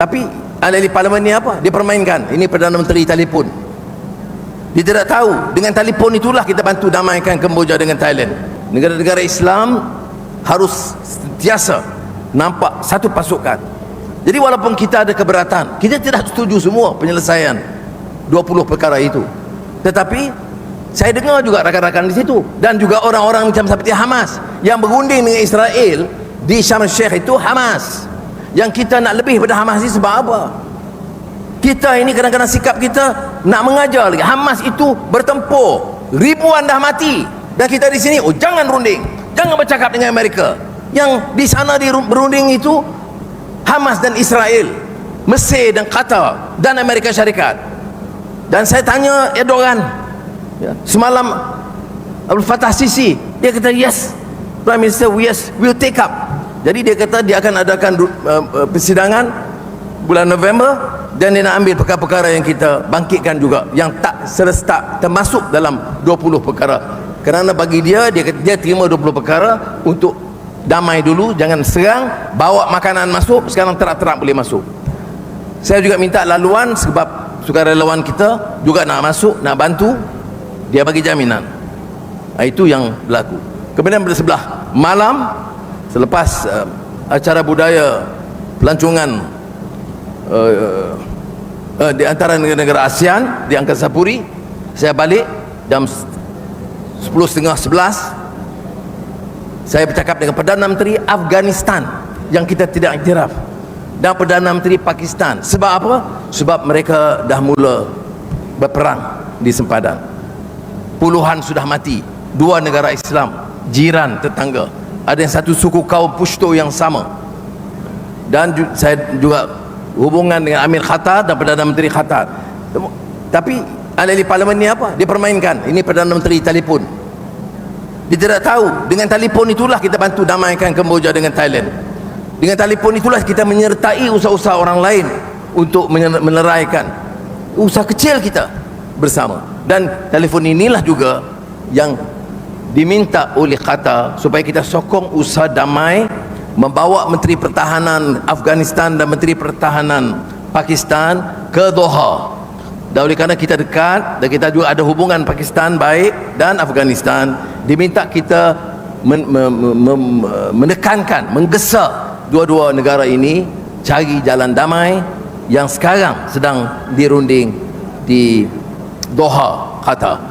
Tapi ahli parlimen ni apa? Dia permainkan. Ini Perdana Menteri telefon. Dia tidak tahu. Dengan telefon itulah kita bantu damaikan Kemboja dengan Thailand. Negara-negara Islam harus sentiasa nampak satu pasukan. Jadi walaupun kita ada keberatan, kita tidak setuju semua penyelesaian 20 perkara itu. Tetapi saya dengar juga rakan-rakan di situ dan juga orang-orang macam seperti Hamas yang berunding dengan Israel di Sharm el-Sheikh itu Hamas. Yang kita nak lebih pada Hamas ini sebab apa? Kita ini kadang-kadang sikap kita nak mengajar lagi. Hamas itu bertempur. Ribuan dah mati. Dan kita di sini, oh jangan runding. Jangan bercakap dengan Amerika. Yang di sana di berunding itu Hamas dan Israel. Mesir dan Qatar dan Amerika Syarikat. Dan saya tanya Erdogan ya, semalam Abdul Fattah Sisi dia kata yes Prime Minister yes will take up jadi dia kata dia akan adakan uh, persidangan bulan November dan dia nak ambil perkara-perkara yang kita bangkitkan juga yang tak serestak termasuk dalam 20 perkara. Kerana bagi dia dia dia terima 20 perkara untuk damai dulu jangan serang bawa makanan masuk sekarang terang-terang boleh masuk. Saya juga minta laluan sebab sukarelawan kita juga nak masuk nak bantu dia bagi jaminan. Ha, itu yang berlaku. Kemudian pada sebelah malam selepas uh, acara budaya pelancongan uh, uh, di antara negara-negara ASEAN di Angkasa Puri saya balik jam 10.30 11 saya bercakap dengan Perdana Menteri Afghanistan yang kita tidak iktiraf dan Perdana Menteri Pakistan. Sebab apa? sebab mereka dah mula berperang di sempadan. Puluhan sudah mati. Dua negara Islam jiran tetangga ada yang satu suku kaum Pushto yang sama. Dan saya juga hubungan dengan Amir Khatar dan Perdana Menteri Khatar. Tapi ahli parlimen ni apa? dia permainkan. Ini Perdana Menteri telefon. Dia tidak tahu. Dengan telefon itulah kita bantu damaikan Kemboja dengan Thailand. Dengan telefon itulah kita menyertai usaha-usaha orang lain untuk meneraikan usaha kecil kita bersama. Dan telefon inilah juga yang diminta oleh Qatar supaya kita sokong usaha damai membawa Menteri Pertahanan Afghanistan dan Menteri Pertahanan Pakistan ke Doha. Dan oleh kerana kita dekat dan kita juga ada hubungan Pakistan baik dan Afghanistan diminta kita men, me, me, me, menekankan menggesa dua-dua negara ini cari jalan damai yang sekarang sedang dirunding di Doha Qatar